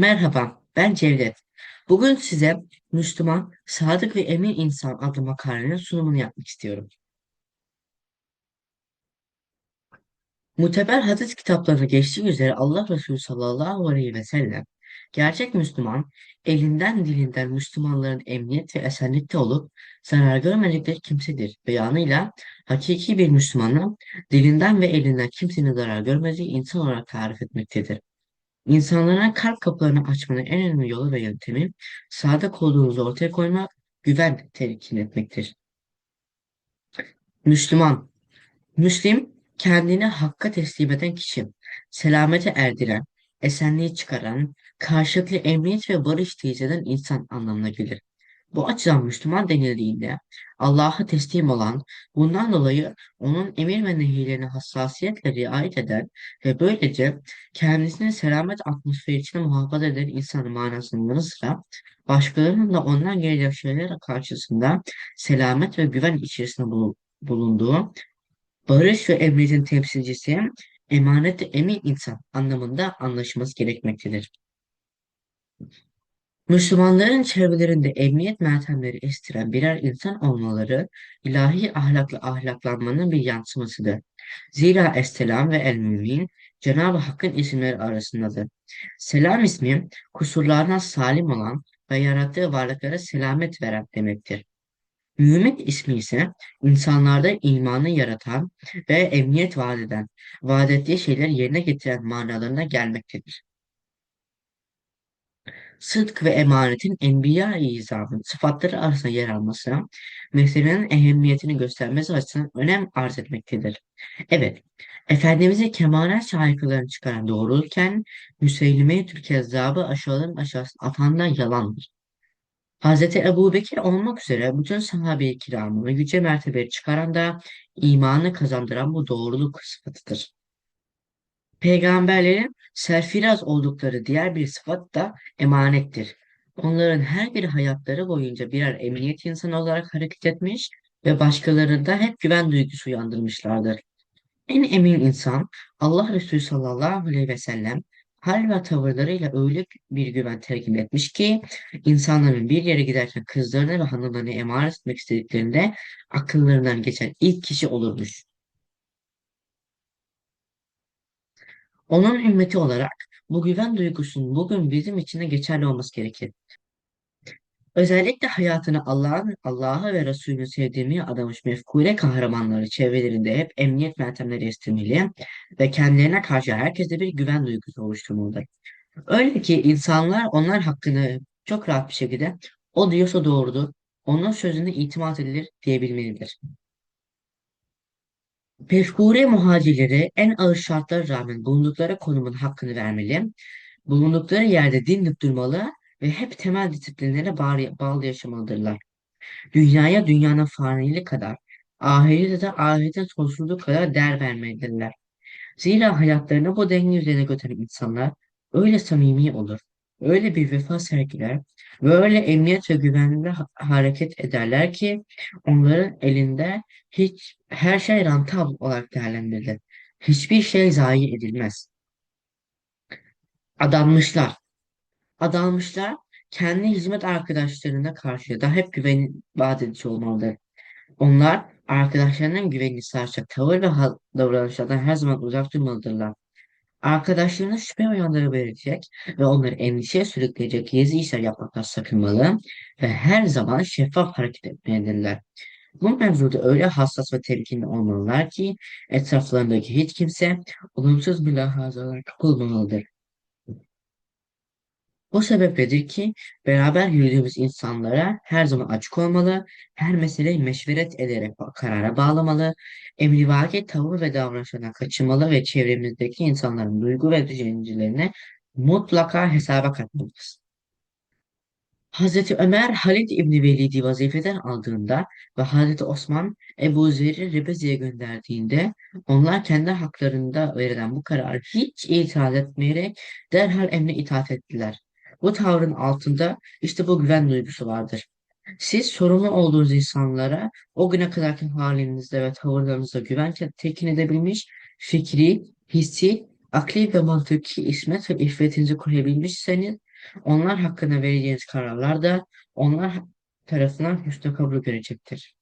Merhaba, ben Cevdet. Bugün size Müslüman, Sadık ve Emin İnsan adlı makalenin sunumunu yapmak istiyorum. Muteber hadis kitaplarında geçtiği üzere Allah Resulü sallallahu aleyhi ve sellem, gerçek Müslüman, elinden dilinden Müslümanların emniyet ve esenlikte olup zarar görmedikleri kimsedir. Beyanıyla hakiki bir Müslümanı dilinden ve elinden kimsenin zarar görmediği insan olarak tarif etmektedir. İnsanlara kalp kapılarını açmanın en önemli yolu ve yöntemi sadık olduğunuzu ortaya koymak, güven telkin etmektir. Müslüman, Müslim kendini hakka teslim eden kişi, selamete erdiren, esenliği çıkaran, karşılıklı emniyet ve barış eden insan anlamına gelir. Bu açıdan Müslüman denildiğinde Allah'a teslim olan, bundan dolayı onun emir ve nehirlerine hassasiyetle riayet eden ve böylece kendisini selamet atmosferi içinde muhafaza eden insanın manasının yanı sıra başkalarının da ondan gelecek şeyler karşısında selamet ve güven içerisinde bulu- bulunduğu barış ve emniyetin temsilcisi emanet emin insan anlamında anlaşılması gerekmektedir. Müslümanların çevrelerinde emniyet meltemleri estiren birer insan olmaları ilahi ahlakla ahlaklanmanın bir yansımasıdır. Zira Esselam ve El-Mümin Cenab-ı Hakk'ın isimleri arasındadır. Selam ismi kusurlardan salim olan ve yarattığı varlıklara selamet veren demektir. Mümin ismi ise insanlarda imanı yaratan ve emniyet vaat eden, vaat ettiği şeyleri yerine getiren manalarına gelmektedir. Sıdk ve emanetin Enbiya-i sıfatları arasında yer alması, meselenin ehemmiyetini göstermesi açısından önem arz etmektedir. Evet, Efendimiz'e kemalat şarkılarını çıkaran doğrulurken, Müseylime-i Tülkezzab'ı aşağıdan aşağısına atan da yalandır. Hazreti Ebu Bekir olmak üzere bütün sahabe-i kiramı yüce mertebeye çıkaran da imanı kazandıran bu doğruluk sıfatıdır. Peygamberlerin serfiraz oldukları diğer bir sıfat da emanettir. Onların her bir hayatları boyunca birer emniyet insanı olarak hareket etmiş ve başkalarında hep güven duygusu uyandırmışlardır. En emin insan Allah Resulü sallallahu aleyhi ve sellem hal ve tavırlarıyla öyle bir güven telkin etmiş ki insanların bir yere giderken kızlarını ve hanımlarını emanet etmek istediklerinde akıllarından geçen ilk kişi olurmuş. Onun ümmeti olarak bu güven duygusunun bugün bizim için de geçerli olması gerekir. Özellikle hayatını Allah'ın Allah'ı ve Resulünü sevdiğini adamış mefkure kahramanları çevrelerinde hep emniyet meltemleri estirmeli ve kendilerine karşı herkeste bir güven duygusu oluşturmalıdır. Öyle ki insanlar onlar hakkında çok rahat bir şekilde o diyorsa doğrudur, onun sözüne itimat edilir diyebilmelidir. Mefkure muhacirlere en ağır şartlara rağmen bulundukları konumun hakkını vermeli, bulundukları yerde dinlik durmalı ve hep temel disiplinlere bağlı, yaşamalıdırlar. Dünyaya dünyanın faniliği kadar, ahirete de ahiretin sonsuzluğu kadar değer vermelidirler. Zira hayatlarını bu denge üzerine götüren insanlar öyle samimi olur, öyle bir vefa sergiler ve öyle emniyet ve güvenle ha- hareket ederler ki onların elinde hiç her şey rentable olarak değerlendirilir. Hiçbir şey zayi edilmez. Adanmışlar. Adanmışlar kendi hizmet arkadaşlarına karşı da hep güven vaat edici. Onlar arkadaşlarının güvenini sarsacak tavır ve davranışlardan her zaman uzak durmalıdırlar. Arkadaşlarına şüphe uyandırabilecek ve onları endişeye sürükleyecek gizli işler yapmaktan sakınmalı ve her zaman şeffaf hareket etmelidirler. Bu mevzuda öyle hassas ve temkinli olmalılar ki etraflarındaki hiç kimse olumsuz mülahazalara kapılmamalıdır. Bu sebepledir ki beraber yürüdüğümüz insanlara her zaman açık olmalı, her meseleyi meşveret ederek karara bağlamalı, emrivaki tavır ve davranışlardan kaçınmalı ve çevremizdeki insanların duygu ve düşüncelerini mutlaka hesaba katmalıyız. Hazreti Ömer Halid İbni Velid'i vazifeden aldığında ve Hazreti Osman Ebu Zer'i Ribezi'ye gönderdiğinde onlar kendi haklarında verilen bu kararı hiç itiraz etmeyerek derhal emre itaat ettiler. Bu tavrın altında işte bu güven duygusu vardır. Siz sorumlu olduğunuz insanlara o güne kadarki halinizde ve tavırlarınızda güven te- telkin edebilmiş, fikri, hissi Akli ve mantıki ismet ve iffetinizi koruyabilmişseniz, onlar hakkında vereceğiniz kararlar da onlar tarafından hüsnü kabul görecektir.